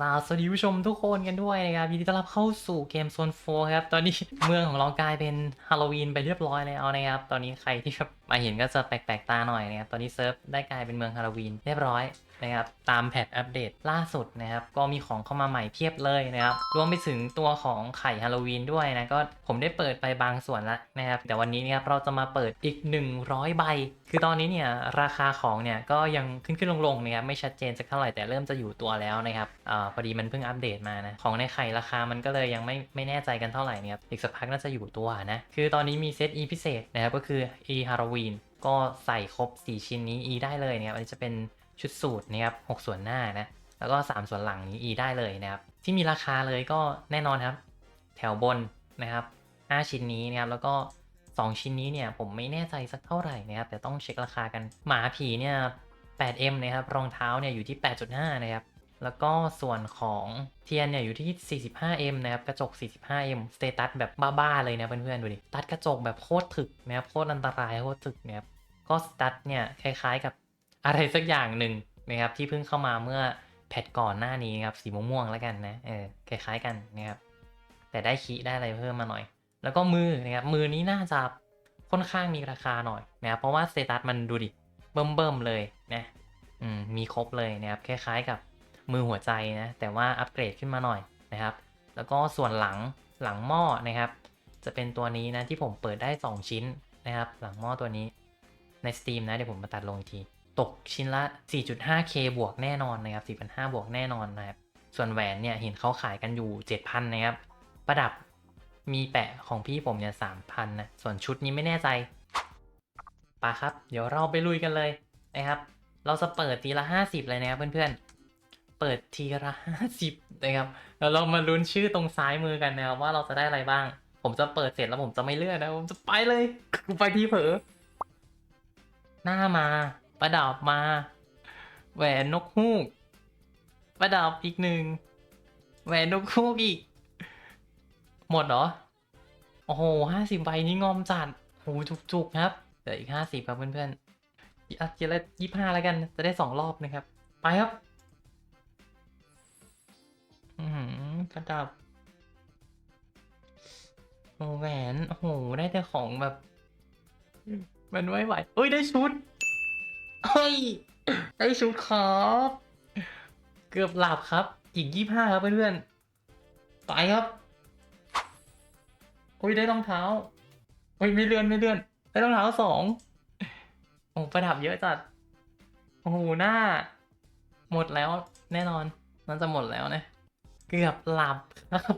ครับสวัสดีผู้ชมทุกคนกันด้วยนะครับยินดีต้อนรับเข้าสู่เกมโซนโฟครับ ตอนนี้เมืองของเรากลายเป็นฮาโลวีนไปเรียบร้อยแล้วนะครับ ตอนนี้ใครที่แบบ มาเห็นก็จะแปลกๆตาหน่อยนะครับ ตอนนี้เซิร์ฟได้กลายเป็นเมืองฮาโลวีนเรียบร้อยนะครับ ตามแพทอัปเดตล่าสุดนะครับ ก็มีของเข้ามาใหม่เพียบเลยนะครับ รวมไปถึงตัวของไข่ฮาโลวีนด้วยนะ ก็ผมได้เปิดไปบางส่วนแล้วนะครับ แต่วันนี้เนี่ยเราจะมาเปิดอีก 100 ใบ คือตอนนี้เนี่ยราคาของเนี่ยก็ยังขึ้นขึ้นลงลงนะครับ ไม่ชัดเจนสักเท่าไหร่แต่เริ่มจะอยู่ตัวแล้วนะครับอพอดีมันเพิ่งอัปเดตมานะ ของในไข่ราคามันก็เลยยังไม่ไม่แน่ใจกันเท่าไหร่นะครับ อีกสักพักน่าจะอยู่ตัวนะ คือตอนนี้มีเซต E พิเศษนะครับ ก็คือ E ฮาโลวีนก็ใส่ครบ 4 ชิ้นนี้ E ได้เลยนะครับอันนี้จะเป็นชุดสูตรนะครับ6ส่วนหน้านะแล้วก็ 3 ส่วนหลังนี้ E ได้เลยนะครับที่มีราคาเลยก็แน่นอนครับ แถวบนนะครับ 5 ชิ้นนี้นะครับแล้วก็ 2 ชิ้นนี้เนี่ยผมไม่แน่ใจสักเท่าไหร่นะครับแต่ต้องเช็คราคากันหมาผีเนี่ย 8M นะครับรองเท้าเนี่ยอยู่ที่ 8.5 นะครับ แล้วก็ส่วนของเทียนเนี่ยอยู่ที่ 45M นะครับ กระจก 45M สเตตัสแบบบ้า ๆ เลยนะเพื่อนๆ ดูดิ ตัดกระจกแบบโคตรถึกนะครับ โคตรอันตรายโคตรถึกนะครับ ก็สตัดเนี่ยคล้ายๆกับอะไรสักอย่างหนึ่งนะครับที่เพิ่งเข้ามาเมื่อแพทก่อนหน้านี้นะครับสีม่วงๆแล้วกันนะ เออคล้ายๆกันนะครับ แต่ได้คีได้อะไรเพิ่มมาหน่อย แล้วก็มือนะครับ มือนี้น่าจะค่อนข้างมีราคาหน่อยนะครับเพราะว่าสเตตัสมันดูดิเบิ่มๆเลยนะ อืมมีครบเลยนะครับคล้ายๆกับ มือหัวใจนะแต่ว่าอัปเกรดขึ้นมาหน่อยนะครับ แล้วก็ส่วนหลังหลังหม้อนะครับ จะเป็นตัวนี้นะที่ผมเปิดได้ 2 ชิ้นนะครับ หลังหม้อตัวนี้ใน Steam นะเดี๋ยวผมมาตัดลงที ตกชิ้นละ 4.5k บวกแน่นอนนะครับ4,500บวกแน่นอนนะครับส่วนแหวนเนี่ยเห็นเขาขายกันอยู่ 7,000นะครับประดับมีแปะของพี่ผมเนี่ย3,000นะ ส่วนชุดนี้ไม่แน่ใจปะครับ เดี๋ยวเราไปลุยกันเลยนะครับ เราจะเปิดทีละ 50 เลยนะครับเพื่อนๆ เปิดทีละ50นะครับแล้วเรามาลุ้นชื่อตรงซ้ายมือกันนะครับว่าเราจะได้อะไรบ้าง ผมจะเปิดเสร็จแล้วผมจะไม่เลื่อนนะผมจะไปเลยไปที่เผลอหน้ามา ประดับมา แหวนนกฮูก ประดับอีกหนึ่งแหวนนกฮูกอีก หมดเหรอ โอ้โหห้าสิบใบนี่งอมจัดโหจุกๆครับเหลืออีกห้าสิบครับเพื่อนๆอะทีละยี่ห้าแล้วกันจะได้สองรอบนะครับ ไปครับ อือหือประดับโอ้แหวน โอ้โห ได้แต่ของแบบ มันไม่ไหวเอ้ย ได้ชุด เฮ้ย ได้ชุดครับ เกือบหลับครับ อีกยี่ห้าครับเพื่อนๆไปครับโอ้ยได้รองเท้าโอ้ยไม่เลื่อนไม่เลื่อน ได้รองเท้าสองโอ้ประดับเยอะจัด โอ้โห หน้า หมดแล้วแน่นอนน่าจะหมดแล้วนะ เกือบหลับครับ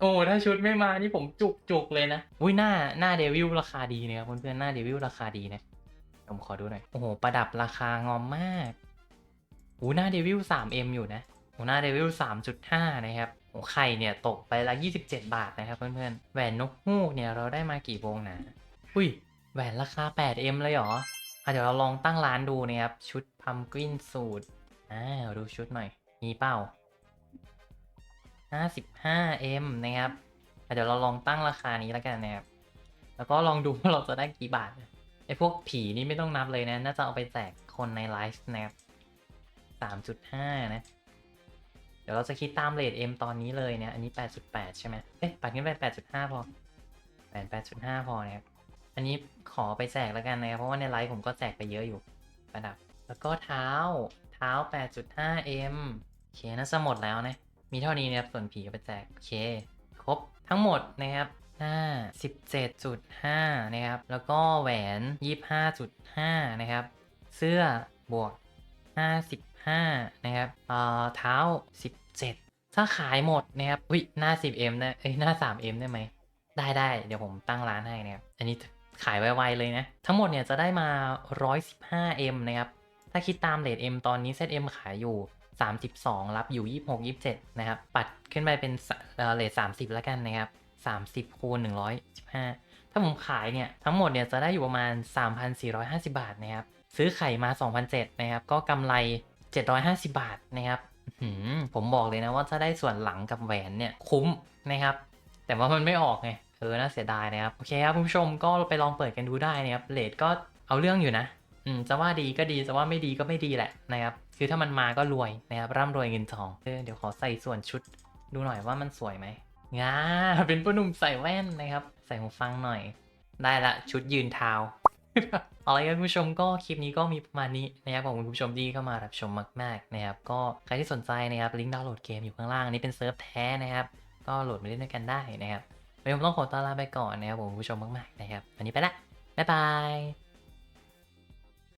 โอ้ถ้าชุดไม่มานี่ผมจุกจุกๆเลยนะอุ้ยหน้าหน้าเดวิลราคาดีนะครับเพื่อนๆหน้าเดวิลราคาดีนะผมขอดูหน่อยโอ้โหประดับราคางอมมากโอ้หน้าเดวิล 3M อยู่นะโอ้หน้าเดวิล 3.5 นะครับโอ้ไข่เนี่ยตกไปละ 27 บาทนะครับเพื่อนๆแหวนนกฮูกเนี่ยเราได้มากี่วงนะอุ้ยแหวนราคา 8M เลยเหรออะเดี๋ยวเราลองตั้งร้านดูนะครับชุดพัมกวินสูตรอ่าดูชุดหน่อยมีเป้า 55M นะครับ เดี๋ยวเราลองตั้งราคานี้แล้วกันนะครับ แล้วก็ลองดูว่าเราจะได้กี่บาทไอพวกผีนี่ไม่ต้องนับเลยนะ น่าจะเอาไปแจกคนในไลฟ์นะครับสามจุดห้านะ เดี๋ยวเราจะคิดตามเรท M ตอนนี้เลยเนี่ย อันนี้แปดจุดแปดใช่ไหมเอ๊ะปัดขึ้นไปแปดจุดห้าพอแปดแปดจุดห้าพอนะครับ อันนี้ขอไปแจกแล้วกันนะครับ เพราะว่าในไลฟ์ผมก็แจกไปเยอะอยู่ประดับ แล้วก็เท้า เท้า 8.5M โอเคน่าจะหมดแล้วนะ มีเท่านี้นะครับส่วนผีเอาไปแจก โอเค ครบทั้งหมดนะครับหน้า17.5 นะครับ แล้วก็แหวน 25.5 นะครับ เสื้อบวก 55 นะครับเอ่อเท้า 17 ถ้าขายหมดนะครับอุ้ยหน้า 10M นะเอ้ยหน้า 3M ได้ไหม ได้ได้เดี๋ยวผมตั้งร้านให้นะครับ อันนี้ขายไวๆเลยนะ ทั้งหมดเนี่ยจะได้มา 115M นะครับ ถ้าคิดตามเรท M ตอนนี้เซต M ขายอยู่ 32 รับอยู่ 26 27 นะครับ ปัดขึ้นไปเป็นเอ่อเรท30 แล้วกันนะครับ 30 คูณ 115 ถ้าผมขายเนี่ย ทั้งหมดเนี่ยจะได้อยู่ประมาณ 3,450 บาทนะครับ ซื้อไข่มา 2,007นะครับ ก็กำไร 750 บาทนะครับผมบอกเลยนะว่าถ้าได้ส่วนหลังกับแหวนเนี่ยคุ้มนะครับ แต่ว่ามันไม่ออกไงเออน่าเสียดายนะครับ โอเคครับคุณผู้ชมก็ไปลองเปิดกันดูได้นะครับเลทก็เอาเรื่องอยู่นะ อืมจะว่าดีก็ดีจะว่าไม่ดีก็ไม่ดีแหละนะครับ คือถ้ามันมาก็รวยนะครับร่ำรวยเงินทองเดี๋ยวขอใส่ส่วนชุด ดูหน่อยว่ามันสวยไหมงาเป็นผู้หนุ่มใส่แว่นนะครับ ใส่หูฟังหน่อย ได้ละชุดยืนเท้าเอาละครับคุณผู้ชมก็คลิปนี้ก็มีประมาณนี้นะครับขอบคุณคุณผู้ชมที่เข้ามารับชมมากๆนะครับก็ใครที่สนใจนะครับลิงก์ดาวน์โหลดเกมอยู่ข้างล่างนี้เป็นเซิร์ฟแท้นะครับ ก็โหลดมาเล่นด้วยกันได้นะครับวันนี้ผมต้องขอตัวลาไปก่อนนะครับผมคุณผู้ชมมากๆนะครับวันนี้ไปละบ๊ายบาย